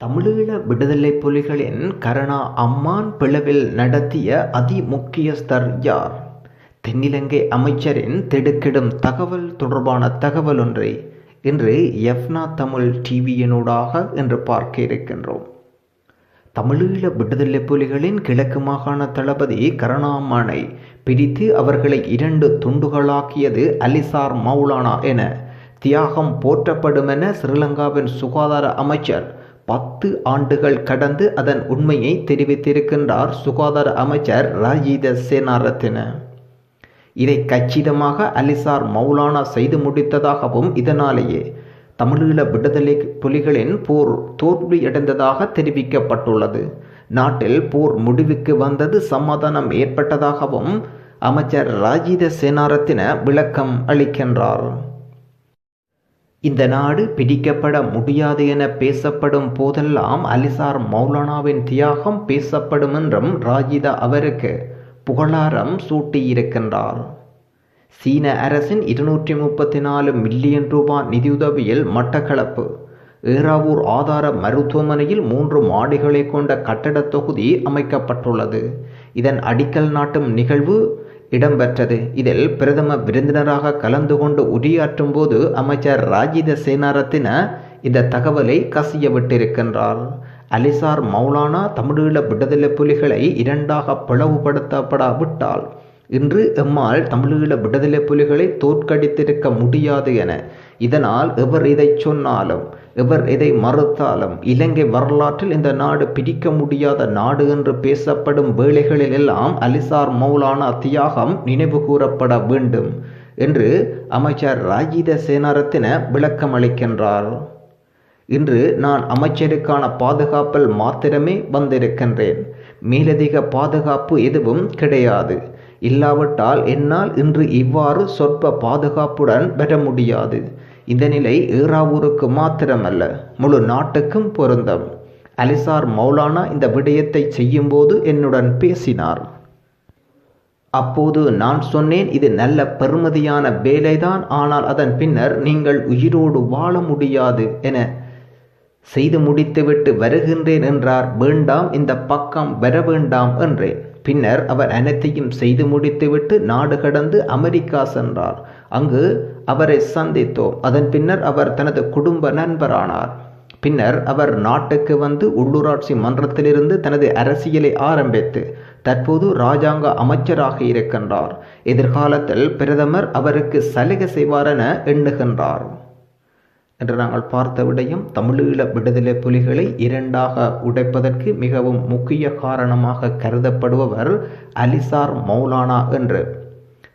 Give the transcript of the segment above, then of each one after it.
தமிழீழ விடுதலை புலிகளின் கருணா அம்மான் பிளவில் நடத்திய அதிமுக்கியஸ்தர் யார்? தென்னிலங்கை அமைச்சரின் திடுக்கிடும் தகவல் தொடர்பான தகவல் ஒன்றை இன்று எஃப்னா தமிழ் டிவியினூடாக இன்று பார்க்க இருக்கின்றோம். தமிழீழ விடுதலை புலிகளின் கிழக்கு மாகாண தளபதி கருணாமானை பிரித்து அவர்களை இரண்டு துண்டுகளாக்கியது அலிசார் மௌலானா என தியாகம் போற்றப்படுமென ஸ்ரீலங்காவின் சுகாதார அமைச்சர் பத்து ஆண்டுகள் கடந்து அதன் உண்மையை தெரிவித்திருக்கின்றார் சுகாதார அமைச்சர் ராஜீத சேனாரத்தின. இதை கச்சிதமாக அலிசார் மௌலானா செய்து முடித்ததாகவும் இதனாலேயே தமிழீழ விடுதலை புலிகளின் போர் தோல்வியடைந்ததாக தெரிவிக்கப்பட்டுள்ளது. நாட்டில் போர் முடிவுக்கு வந்தது சமாதானம் ஏற்பட்டதாகவும் அமைச்சர் ராஜீத சேனாரத்தின விளக்கம் அளிக்கின்றார். இந்த நாடு பிடிக்கப்பட முடியாது என பேசப்படும் போதெல்லாம் அலிசார் மௌலானாவின் தியாகம் பேசப்படும் என்றும் ராஜிதா அவருக்கு புகழாரம் சூட்டியிருக்கின்றார். சீன அரசின் இருநூற்றி முப்பத்தி நாலு மில்லியன் ரூபாய் நிதியுதவியில் மட்டக்களப்பு ஏறாவூர் ஆதார மருத்துவமனையில் மூன்று மாடிகளை கொண்ட கட்டடத் தொகுதி அமைக்கப்பட்டுள்ளது. இதன் அடிக்கல் நாட்டும் நிகழ்வு இடம்பெற்றது. இதில் பிரதம விருந்தினராக கலந்து கொண்டு உரையாற்றும் போது அமைச்சர் ராஜித சேனாரத்தின இந்த தகவலை கசிய விட்டிருக்கின்றார். அலிசார் மௌலானா தமிழீழ விடுதலை புலிகளை இரண்டாக பிளவுபடுத்தப்படாவிட்டால் இன்று எம்மால் தமிழீழ விடுதலை புலிகளை தோற்கடித்திருக்க முடியாது என. இதனால் எவர் இதை சொன்னாலும் எவர் இதை மறுத்தாலும் இலங்கை வரலாற்றில் இந்த நாடு பிரிக்க முடியாத நாடு என்று பேசப்படும் வேளைகளில் எல்லாம் அலிசார் மௌலானா தியாகம் நினைவு கூறப்பட வேண்டும் என்று அமைச்சர் ராஜித சேனாரத்தின விளக்கம் அளிக்கின்றார். இன்று நான் அமைச்சருக்கான பாதுகாப்பில் மாத்திரமே வந்திருக்கின்றேன். மேலதிக பாதுகாப்பு எதுவும் கிடையாது. இல்லாவிட்டால் என்னால் இன்று இவ்வாறு சொற்ப பாதுகாப்புடன் பெற முடியாது. இந்த நிலை ஏறாவூருக்கு மாத்திரமல்ல முழு நாட்டுக்கும் பொருந்தும். அலிசார் மௌலானா இந்த விடயத்தை செய்யும்போது என்னுடன் பேசினார். அப்போது நான் சொன்னேன் இது நல்ல பெருமதியான வேலைதான் ஆனால் அதன் பின்னர் நீங்கள் உயிரோடு வாழ முடியாது என. செய்து முடித்துவிட்டு வருகின்றேன் என்றார் வேண்டாம் இந்த பக்கம் வர வேண்டாம் என்றேன். பின்னர் அவர் அனைத்தையும் செய்து முடித்துவிட்டு நாடு கடந்து அமெரிக்கா சென்றார். அங்கு அவரை சந்தித்தோம். அதன் பின்னர் அவர் தனது குடும்ப நண்பரானார். பின்னர் அவர் நாட்டுக்கு வந்து உள்ளூராட்சி மன்றத்திலிருந்து தனது அரசியலை ஆரம்பித்து தற்போது ராஜாங்க அமைச்சராக இருக்கின்றார். எதிர்காலத்தில் பிரதமர் அவருக்கு சலுகை செய்வார் என எண்ணுகின்றார். என்று நாங்கள் பார்த்த விடயம் தமிழீழ விடுதலை புலிகளை இரண்டாக உடைப்பதற்கு மிகவும் முக்கிய காரணமாக கருதப்படுபவர் அலிசார் மௌலானா என்று.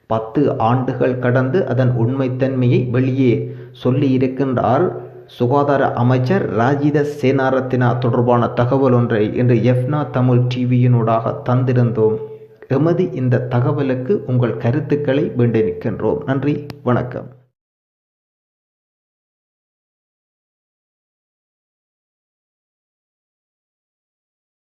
பத்து ஆண்டுகள் கடந்து அதன் உண்மைத்தன்மையை வெளியே சொல்லி இருக்கின்றார் சுகாதார அமைச்சர் ராஜித சேனாரத்தினா தொடர்பான தகவல் ஒன்றை இன்று எஃப்னா தமிழ் டிவியினூடாக தந்திருந்தோம். எமது இந்த தகவலுக்கு உங்கள் கருத்துக்களை வேண்டி நிற்கின்றோம். நன்றி வணக்கம்.